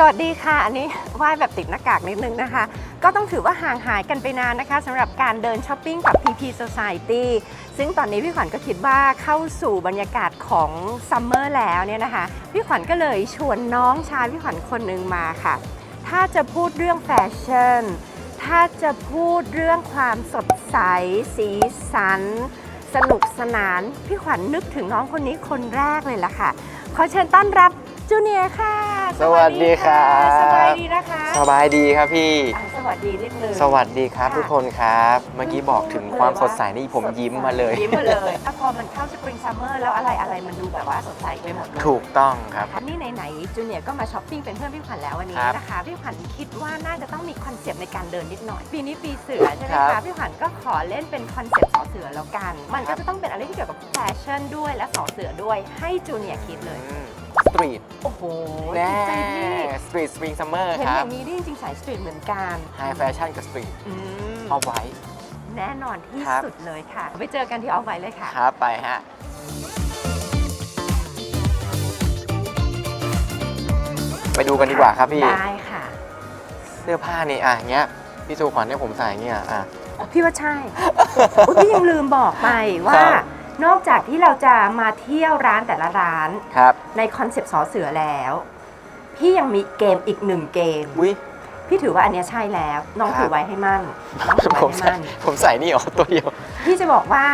สวัสดีค่ะ อันนี้ไหว้แบบติดหน้ากากนิดนึงนะคะ ก็ต้องถือว่าห่างหายกันไปนานนะคะสำหรับการเดินช้อปปิ้งกับ PP Society ซึ่งตอนนี้พี่ขวัญก็คิดว่าเข้าสู่บรรยากาศของซัมเมอร์แล้วเนี่ยนะคะ พี่ขวัญก็เลยชวนน้องชายพี่ขวัญคนหนึ่งมาค่ะ ถ้าจะพูดเรื่องแฟชั่น ถ้าจะพูดเรื่องความสดใส สีสัน สนุกสนาน พี่ขวัญนึกถึงน้องคนนี้คนแรกเลยล่ะค่ะ ขอเชิญต้อนรับ จูเนียร์ค่ะสวัสดีครับ สบายดีนะคะสบายดีครับพี่ อะสวัสดีนิดนึงสวัสดีครับค่ะทุกคนครับ เมื่อกี้บอกถึงความสดใสนี่ผมยิ้มมาเลย ยิ้มมาเลยถ้าพอมันเข้าสปริงซัมเมอร์แล้วอะไรอะไรมันดูแบบว่าสดใสไปหมดเลยถูกต้องครับ นี่ไหนๆจูเนียร์ก็มาช้อปปิ้งเป็นเพื่อนพี่ขวัญแล้ววันนี้ครับนะคะพี่ขวัญคิดว่าน่าจะต้องมีคอนเซปต์ในการเดินนิดหน่อยปีนี้ปีเสือใช่ไหมครัคะบ พี่ขวัญก็ขอเล่นเป็นคอนเซปต์สอเสือแล้วกัน มันก็จะต้องเป็นอะไรที่เกี่ยวกับแฟชั่นด้วยและสอเสือด้วยให้จูเนียร์คิดเลย สตรีทโอ้โหแน่จริงๆพี่สตรีทสปริงซัมเมอร์เห็นคอรับย่างนี้นี่จริงๆสายสตรีทเหมือนกันไฮแฟชั่นกับสตรีทอืมเอาไว้ แน่นอนที่ครับ สุดเลยค่ะ ไปเจอกันที่ออฟไว้เลยค่ะ ครับไปฮะ ไปดูกันดีกว่าครับพี่ ได้ค่ะเสื้อผ้านี่อะเงี้ยพี่ชูขวัญให้ผมใส่เงี้ยอะ พี่ว่าใช่อุ๊ยพี่ยังลืมบอกไปว่าครับ นอกจากที่เราจะมาเที่ยวร้านแต่ละร้าน ครับในคอนเซปต์สอเสือแล้ว พี่ยังมีเกมอีกหนึ่งเกม อุ้ยพี่ถือว่าอันเนี้ยใช่แล้ว น้องครับถือไว้ให้มั่นน้องถือผมไว้ให้ใส่มั่น ผมใส่นี่เหรอตัวเดียว พี่จะบอกว่า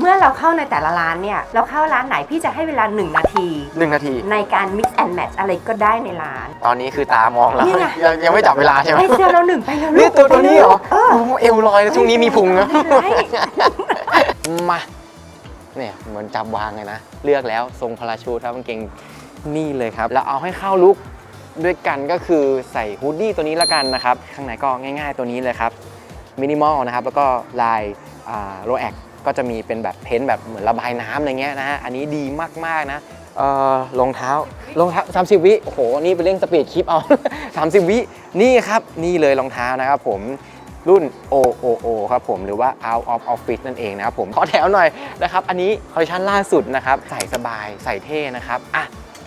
เมื่อเราเข้าในแต่ละร้านเนี่ย เราเข้าร้านไหนพี่จะให้เวลาหนึ่งนาที หนึ่งนาที ในการ mix and match อะไรก็ได้ในร้าน ตอนนี้คือตามองแล้วนี่ไง ยังยังไม่จับเวลาใช่ไหมให้เซลเราหนึ่งไปแล้วลูนี่กตัวตัวนี้เหรอเออโอ้โหเอวลอยแล้วช่วงนี้มีพุงนะไม่เป็นไร มา เนี่ยเหมือนจับวางเลยนะ เลือกแล้วทรงพาราชูทครับกางเกงนี่เลยครับ แล้วเอาให้เข้าลุกด้วยกันก็คือใส่ฮูดดี้ตัวนี้ละกันนะครับ ข้างในก็ง่าย ๆตัวนี้เลยครับมินิมอลนะครับ แล้วก็ลายโรแอคก็จะมีเป็นแบบเพ้นท์แบบเหมือนระบายน้ำอะไรเงี้ยนะฮะ อันนี้ดีมากๆนะเอ่อรองเท้ารองเท้า30วิโอ้โห นี่ไปเร่งสปีดคลิปเอา 30 วิ นี่ครับ นี่เลยรองเท้านะครับผม รุ่น OOO ครับผมหรือว่า out of office นั่นเองนะครับผมขอแถวหน่อยนะครับ อันนี้คอลเลคชันล่าสุดนะครับ ใส่สบายใส่เท่นะครับอะ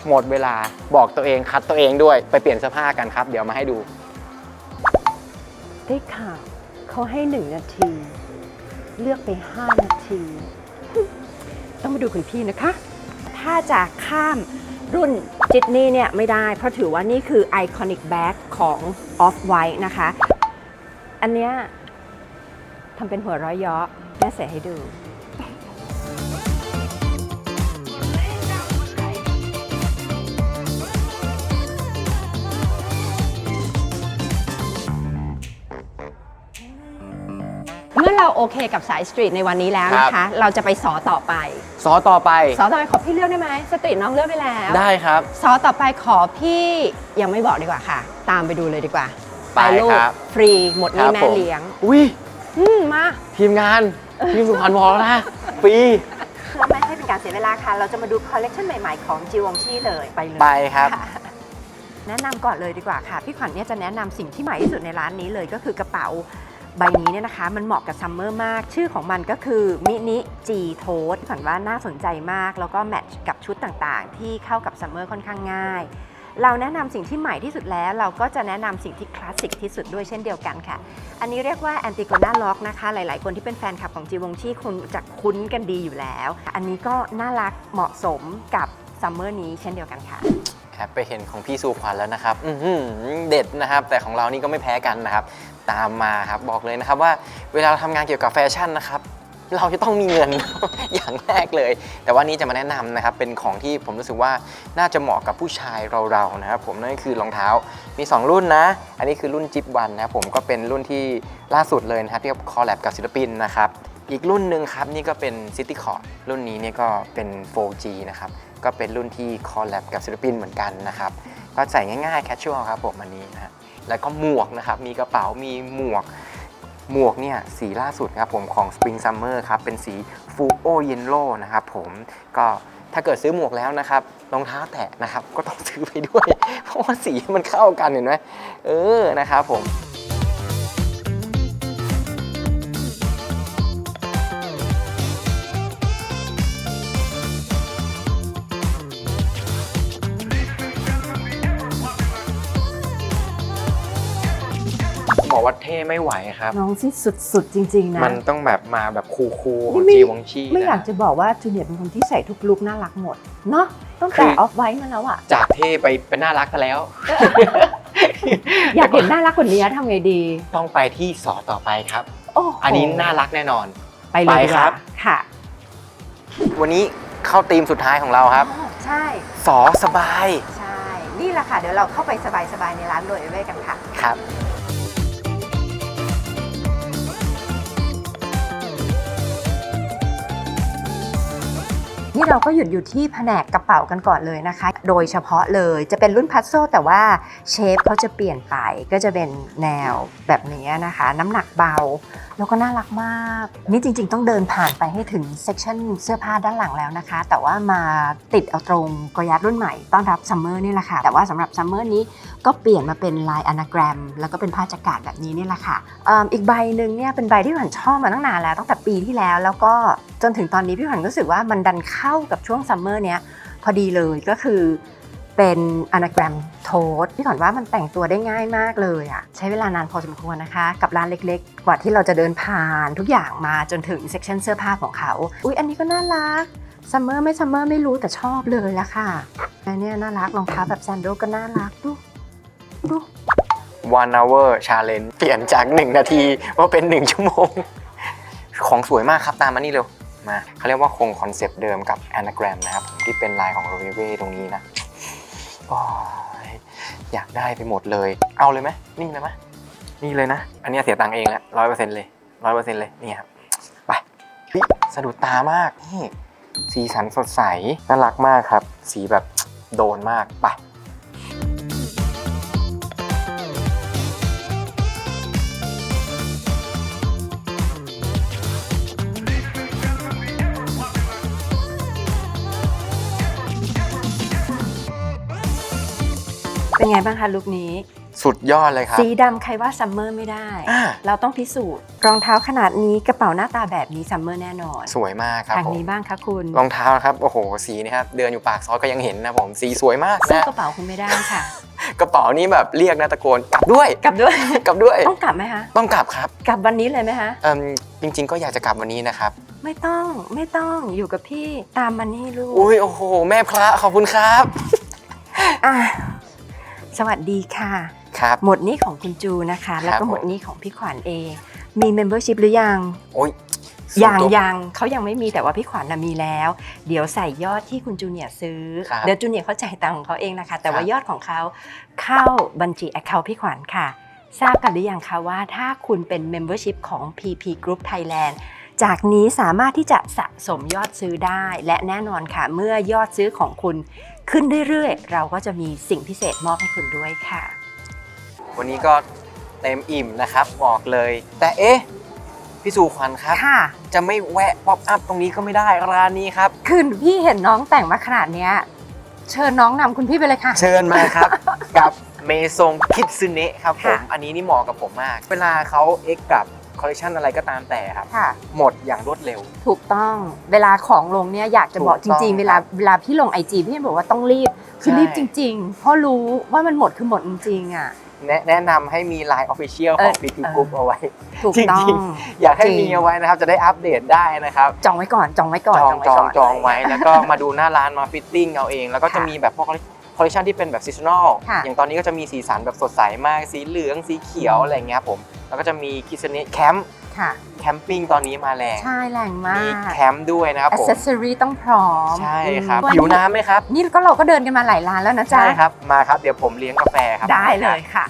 หมดเวลาบอกตัวเองคัดตัวเองด้วยไปเปลี่ยนเสื้อผ้ากันครับ เดี๋ยวมาให้ดู ได้ข่าวเขาให้หนึ่งนาที เลือกไป5นาที ต้องมาดูคุณพี่นะคะ ถ้าจะข้ามรุ่นจิตนี่เนี่ยไม่ได้ เพราะถือว่านี่คือไอคอนิกแบ็กของ Off White นะคะ อันเนี้ยทำเป็นหัวเร้อยเยาะแม่ใส่ให้ดู เมื่อเราโอเคกับสายสตรีทในวันนี้แล้วนะครัคะบเราจะไปสอต่อไป ซอต่อไป สอต่อไปขอพี่เลือกได้ไหมสตรีทน้องเลือกไปแล้ว ได้ครับ ซอต่อไปขอพี่ยังไม่บอกดีกว่าค่ะ ตามไปดูเลยดีกว่า ไปลูกครับฟรีหมดหนี่ครับแม่ผมเลี้ยง อุ้ยอืมมา ทีมงานทีมสุพรรณบอกแล้วนะปี เพื่อไม่ให้เป็นการเสียเวลาค่ะ เราจะมาดูคอลเลกชันใหม่ๆของจิวองชี่เลยไปเลยไปครับค่ะแนะนำก่อนเลยดีกว่าค่ะ พี่ขวัญเนี่ยจะแนะนำสิ่งที่ใหม่ที่สุดในร้านนี้เลยก็คือกระเป๋าใบนี้เนี่ยนะคะ มันเหมาะกับซัมเมอร์มาก ชื่อของมันก็คือมินิจีโทสพี่ขวัญว่าน่าสนใจมาก แล้วก็แมทช์กับชุดต่างๆ ที่เข้ากับซัมเมอร์ค่อนข้างง่าย เราแนะนำสิ่งที่ใหม่ที่สุดแล้ว เราก็จะแนะนำสิ่งที่คลาสสิกที่สุดด้วยเช่นเดียวกันค่ะ อันนี้เรียกว่า Antigona Lock นะคะ หลาย ๆ คนที่เป็นแฟนคลับของจีวงชี่คงจะคุ้นกันดีอยู่แล้ว อันนี้ก็น่ารักเหมาะสมกับซัมเมอร์นี้เช่นเดียวกันค่ะแอบไปเห็นของพี่สุขวัญแล้วนะครับเด็ดนะครับ แต่ของเรานี่ก็ไม่แพ้กันนะครับ ตามมาครับบอกเลยนะครับว่าเวลาเราทำงานเกี่ยวกับแฟชั่นนะครับ เราจะต้องมีเงิน อย่างแรกเลย แต่ว่านี้จะมาแนะนำนะครับเป็นของที่ผมรู้สึกว่าน่าจะเหมาะกับผู้ชายเราๆนะครับผมนั่นคือรองเท้ามี 2 รุ่นนะ อันนี้คือรุ่นจิบวันนะครับผมก็เป็นรุ่นที่ล่าสุดเลยนะครับที่คอลแลบกับศิลปินนะครับอีกรุ่นหนึ่งครับนี่ก็เป็น City c o r d รุ่นนี้เนี่ยก็เป็น 4G นะครับก็เป็นรุ่นที่คอลแลบกับศิลปินเหมือนกันนะครับก็ใส่ง่ายๆแคชชวลครับผมอันนี้นะแล้วก็หมวกนะครับมีกระเป๋ามีหมวก หมวกเนี่ยสีล่าสุดครับผมของ Spring Summer ครับ เป็นสีฟูโอเยนโลนะครับผมก็ถ้าเกิดซื้อหมวกแล้วนะครับรองเท้าแตะนะครับ ก็ต้องซื้อไปด้วย เพราะว่าสีมันเข้ากันเห็นไหมเออนะครับผม บอกว่าเท่ไม่ไหวครับ น้องที่สุดๆจริงๆนะ มันต้องแบบมาแบบคูลๆของไม่จีวองชีไม่อยากนะจะบอกว่าจูเนียร์เป็นคนที่ใส่ทุกลุคน่ารักหมดเนาะตั้งคืแต่อออฟไว้มาแล้วอะจากเท่ไปเป็นน่ารักไปแล้ว อยากเห็นน่ารักกว่านี้ทำไงดี ต้องไปที่สอต่อไปครับ โอ้โหอันนี้น่ารักแน่นอน ไปเลยดีกไปครัว่าบ ค่ะวันนี้เข้าธีมสุดท้ายของเราครับ อ๋อใช่ สอสบายใช่ นี่แหละค่ะ เดี๋ยวเราเข้าไปสบายๆในร้านโรยเว่กันค่ะ ครับ นี่เราก็หยุดอยู่ที่แผนกกระเป๋ากันก่อนเลยนะคะ โดยเฉพาะเลยจะเป็นรุ่นพัซโซแต่ว่าเชฟเขาจะเปลี่ยนไปก็จะเป็นแนวแบบนี้นะคะ น้ำหนักเบา แล้วก็น่ารักมาก นี่จริง ๆ ต้องเดินผ่านไปให้ถึงเซ c ชันเสื้อผ้าด้านหลังแล้วนะคะ แต่ว่ามาติดเอาตรงกอยัดรุ่นใหม่ต้อนรับซัมเมอร์นี่แหละค่ะ แต่ว่าสำหรับซัมเมอร์นี้ก็เปลี่ยนมาเป็นลายอนาแกรม แล้วก็เป็นผ้าจักาดแบบนี้นี่แหละค่ะอ่าอีกใบหนึ่งเนี่ยเป็นใบที่พี่ขวัญชอบมาตั้งนานแล้วตั้งแต่ปีที่แล้ว แล้วก็จนถึงตอนนี้พี่ขวัญรู้สึกว่ามันดันเข้ากับช่วงซัมเมอร์เนี้ยพอดีเลยก็คือ เป็นอนาแกรมโทสพี่ขวัญว่ามันแต่งตัวได้ง่ายมากเลยอะใช้เวลานานพอสมควรนะคะ กับร้านเล็กๆ กว่าที่เราจะเดินผ่านทุกอย่างมาจนถึงเซ็กชันเสื้อผ้าของเขา อุ๊ย อันนี้ก็น่ารักซัมเมอร์ไม่ซัมเมอร์ไม่รู้แต่ชอบเลยละค่ะอันนี้น่ารักรองเท้าแบบแซนโดลก็น่ารักดูดู one hour challenge เปลี่ยนจาก 1 นาทีว่าเป็น 1 ชั่วโมง ของสวยมากครับตามมานี่เร็วมาเขาเรียกว่าคงคอนเซปต์เดิมกับ anagram นะครับผมที่เป็นลายของ r o v e ตรงนี้นะ โอ้ยอยากได้ไปหมดเลย เอาเลยไหมนี่เลยไหมนี่เลยนะ อันเนี้ยเสียตังค์เองแล้วร้อยเปอร์เซ็นต์เลยร้อยเปอร์เซ็นต์เลยนี่ครับไปเฮ้ยสะดุดตามากนี่สีสันสดใสน่ารักมากครับ สีแบบโดนมากไป เป็นไงบ้างคะลุคนี้ สุดยอดเลยครับ สีดำใครว่าซัมเมอร์ไม่ได้ อ่า เราต้องพิสูจน์รองเท้าขนาดนี้กระเป๋าหน้าตาแบบนี้ซัมเมอร์แน่นอนสวยมากครับทางผมนี้บ้างคะคุณรองเท้านะครับโอ้โหสีนี่ครับเดินอยู่ปากซอยก็ยังเห็นนะผมสีสวยมากสู้นะกระเป๋าคุณไม่ได้ค่ะ กระเป๋านี้แบบเรียกนะตะโกนกลับด้วยกลับด้วย กลับด้วย ต้องกลับไหมคะ ต้องกลับครับกลับวันนี้เลยไหมคะ เอิ่มจริง ๆ ก็อยากจะกลับวันนี้นะครับไม่ต้องไม่ต้องอยู่กับพี่ตามมันนี่ลูกอุ้ยโอ้โห แม่พระขอบคุณครับ อะ สวัสดีค่ะ ครับ หมดนี้ของคุณจูนะคะ แล้วก็ผมหมดนี้ของพี่ขวัญเอง มี membership หรือยัง โอ้ยยังส่วนตัวยังเขายังไม่มีแต่ว่าพี่ขวัญน่ะมีแล้ว เดี๋ยวใส่ยอดที่คุณจูเนียร์ซื้อครับเดี๋ยวจูเนียร์เขาจ่ายตังค์ของเขาเองนะคะ แต่ว่าครับยอดของเขาเข้าบัญชี account พี่ขวัญค่ะ ทราบกันหรือยังคะว่าถ้าคุณเป็น membership ของ PP Group Thailand จากนี้สามารถที่จะสะสมยอดซื้อได้ และแน่นอนค่ะ เมื่อยอดซื้อของคุณ ขึ้นเรื่อยๆ เราก็จะมีสิ่งพิเศษมอบให้คุณด้วยค่ะ วันนี้ก็เต็มอิ่มนะครับบอกเลย แต่เอ๊ะพี่สุขวัญครับ ค่ะ จะไม่แวะป๊อปอัพตรงนี้ก็ไม่ได้ร้านนี้ครับ คือพี่เห็นน้องแต่งมาขนาดเนี้ยเชิญน้องนำคุณพี่ไปเลยค่ะ เชิญมาครับ กับเมซงคิดซึเนะครับผม ค่ะ อันนี้นี่เหมาะกับผมมาก เวลาเขาเอ็กกับ คอลเลคชันอะไรก็ตามแต่ครับ ค่ะ หมดอย่างรวดเร็ว ถูกต้องเวลาของลงเนี่ยอยากจะบอกถูจกต้องริง ๆ เวลาเวลาพี่ลงไอจีพี่บอกว่าต้องรีบ คือใช่ รีบจริง ๆ เพราะรู้ว่ามันหมดคือหมดจริงๆอะ แนะแนะนำให้มี Line Official เอขออง PP เออ Group เอาไว้ ถูกจริงๆต้องอยากให้จริงมีเอาไว้นะครับ จะได้อัปเดตได้นะครับ จองไว้ก่อนจองไว้ก่อนจองจองก่นจองไว้ แล้วก็มาดูหน้าร้านมาฟิตติ้งเอาเอง แล้วก็จะค่ะมีแบบพวก คอลเลคชันที่เป็นแบบซีซันอลค่ะ อย่างตอนนี้ก็จะมีสีสันแบบสดใสมาก สีเหลืองสีเขียวอืมอะไรอย่างเงี้ยครับผม แล้วก็จะมีคิสเนแคมป์ค่ะ แคมปิ้งตอนนี้มาแรงใช่แรงมามีกแคมป์ด้วยนะครับอ c ผม เซสซอรีต้องพร้อมใช่ครับอืมหิวน้ำไหมครับ นี่ก็เราก็เดินกันมาหลายร้านแล้วนะจ๊ะ ใช่ครับ มาครับ เดี๋ยวผมเลี้ยงกาแฟครับได้เลยค่ะ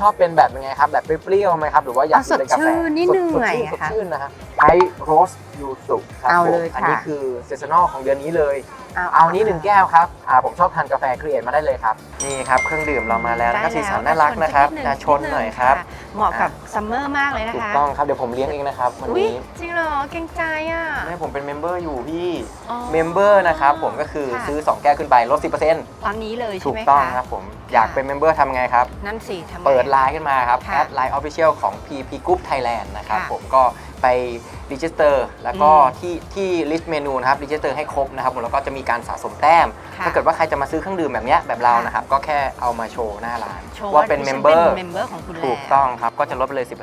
ชอบเป็นแบบยังไงครับ แบบเปรี้ยวๆไหมครับ หรือว่าอยากเอากินเป็นกาแฟสดชื่นนี่สดเหนื่อยสดชื่นอะค่ะสดชื่นนะฮะไอโรสยูสุครับเอาผมเลยอันค่ะนี้คือเซสนอลของเดือนนี้เลย เอาเอานี้หนึ่งแก้วครับอ่าผมชอบทานกาแฟครีเอทมาได้เลยครับ นี่ครับเครื่องดื่มเรามาแล้วนะครับสีสันน่ารักนะครับอะชนหน่อยครับ เหมาะกับซัมเมอร์มากเลยนะถูกคะต้องครับเดี๋ยวผมเลี้ยงเองนะครับวันอุ๊ยนี้จริงเหรอเกรงใจอะแม่ผมเป็นเมมเบอร์อยู่พี่อ๋อเมมเบอร์นะครับผมก็คือค่ะซื้อ 2 แก้วขึ้นไปลด 10%ตอนนี้เลยใช่ถูกไหมต้องคะครับผมอยากเป็นเมมเบอร์ทำไงครับนั่นสิทำไงเปิดไลน์ขึ้นมาครับค่ะแอดไลน์ออฟฟิเชียลของ PP Group Thailand นะครับค่ะผมก็ ไปรีจิสเตอร์แล้วก็อืมที่ที่ลิสต์เมนูนะครับรีจิสเตอร์ให้ครบนะครับผมแล้วก็จะมีการสะสมแต้ม ค่ะถ้าเกิดว่าใครจะมาซื้อเครื่องดื่มแบบเนี้ยแบบเราค่ะนะครับ ก็แค่เอามาโชว์หน้าร้าน โชว์ว่าเป็นเมมเบอร์เมมเบอร์ของคุณแล้ว ถูกต้องครับ ก็จะลดไปเลย 10%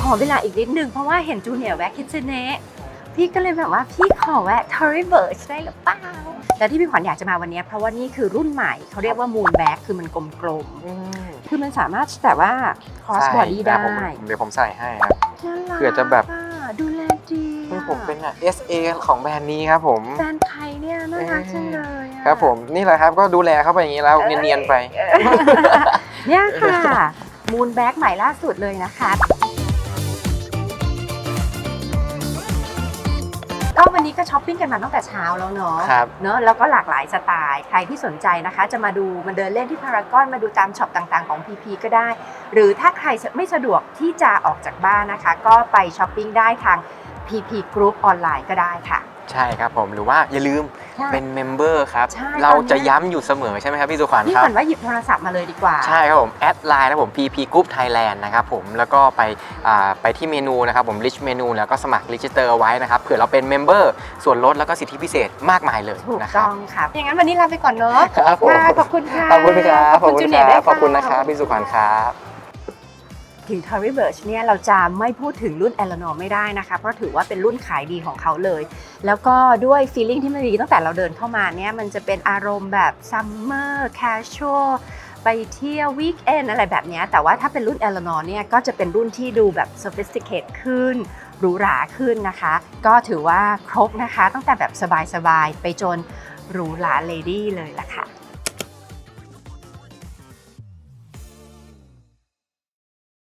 ขอเวลาอีกนิดนึง เพราะว่าเห็นจูเนียร์แวะคิเชเนะพี่ก็เลยแบบว่าพี่ขอแวะ t o r y b i r c h ได้หรือเปล่า แต่ที่พี่ขวัญอยากจะมาวันนี้เพราะว่านี่คือรุ่นใหม่เขาเรียกว่า Moon Back คือมันกลมๆคือมันสามารถแต่ว่า cross ใช่ body ครัได้บผมเดี๋ยวผมใส่ให้ครับน่ารักเผื่อจะแบบอะดูแลดีนี่อะผมเป็นอะ SA ของแบรนด์นี้ครับผมแฟนใครเนี่ยน่ารักจังเลยอะครับผมนี่แหละครับก็ดูแลเขาไปอย่างนี้แล้วเนียนๆไปเนี่ยค่ะมูนแบ็กใหม่ล่าสุดเลยนะคะ วันนี้ก็ช้อปปิ้งกันมาตั้งแต่เช้าแล้วเนาะครับเนาะแล้วก็หลากหลายสไตล์ใครที่สนใจนะคะ จะมาดูมาเดินเล่นที่พารากอนมาดูตามช็อปต่างๆของ PP ก็ได้ หรือถ้าใครไม่สะดวกที่จะออกจากบ้านนะคะ ก็ไปช้อปปิ้งได้ทาง PP Group ออนไลน์ก็ได้ค่ะ ใช่ครับผมหรือว่าอย่าลืมเป็นเมมเบอร์ครับ ใช่เราตอนเนี้ยจะย้ำอยู่เสมอใช่ไหมครับพี่สุขวัญพี่ครัขบวัญว่าหยิบโทรศัพท์มาเลยดีกว่า ใช่ครับผม แอดไลน์นะครับผม PP Group Thailand นะครับผมแล้วก็ไปอ่าไปที่เมนูนะครับผม Rich Menu แล้วก็สมัคร Register เอาไว้นะครับเผื่อเราเป็นเมมเบอร์ส่วนลดแล้วก็สิทธิพิเศษมากมายเลยถูกนะครัต้บองครับอย่างนั้นวันนี้ลาไปก่อนเนาะครับผมค่ะขอบคุณค่ะขอบคุณครับขอบคุณจูเนียร์ด้วย ขอบคุณนะครับพี่สุขวัญครับ ถึง Tory Burch เนี่ยเราจะไม่พูดถึงรุ่น Eleanor ไม่ได้นะคะ เพราะถือว่าเป็นรุ่นขายดีของเขาเลย แล้วก็ด้วย feeling ที่มันดีตั้งแต่เราเดินเข้ามาเนี่ยมันจะเป็นอารมณ์แบบ summer casual ไปเที่ยว weekend อะไรแบบนี้แต่ว่าถ้าเป็นรุ่น Eleanor เนี่ยก็จะเป็นรุ่นที่ดูแบบ sophisticated ขึ้นหรูหราขึ้นนะคะ ก็ถือว่าครบนะคะ ตั้งแต่แบบสบายๆ ไปจนหรูหรา lady เลยล่ะค่ะ